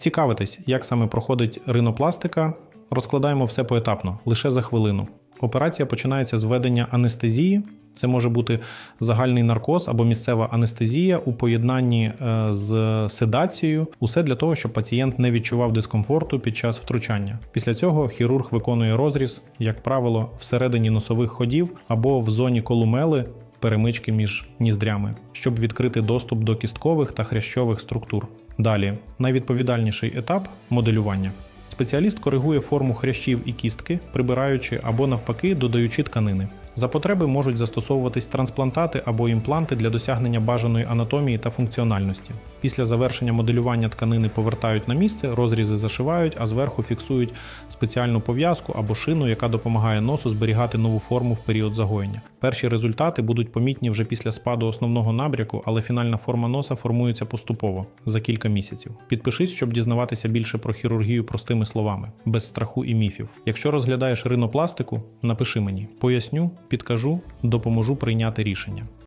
Цікавитесь, як саме проходить ринопластика. Розкладаємо все поетапно, лише за хвилину. Операція починається з введення анестезії. Це може бути загальний наркоз або місцева анестезія у поєднанні е, з седацією. Усе для того, щоб пацієнт не відчував дискомфорту під час втручання. Після цього хірург виконує розріз, як правило, всередині носових ходів або в зоні колумели. Перемички між ніздрями, щоб відкрити доступ до кісткових та хрящових структур. Далі найвідповідальніший етап моделювання. Спеціаліст коригує форму хрящів і кістки, прибираючи або навпаки додаючи тканини. За потреби можуть застосовуватись трансплантати або імпланти для досягнення бажаної анатомії та функціональності. Після завершення моделювання тканини повертають на місце, розрізи зашивають, а зверху фіксують спеціальну пов'язку або шину, яка допомагає носу зберігати нову форму в період загоєння. Перші результати будуть помітні вже після спаду основного набряку, але фінальна форма носа формується поступово за кілька місяців. Підпишись, щоб дізнаватися більше про хірургію простими словами, без страху і міфів. Якщо розглядаєш ринопластику, напиши мені, поясню, підкажу, допоможу прийняти рішення.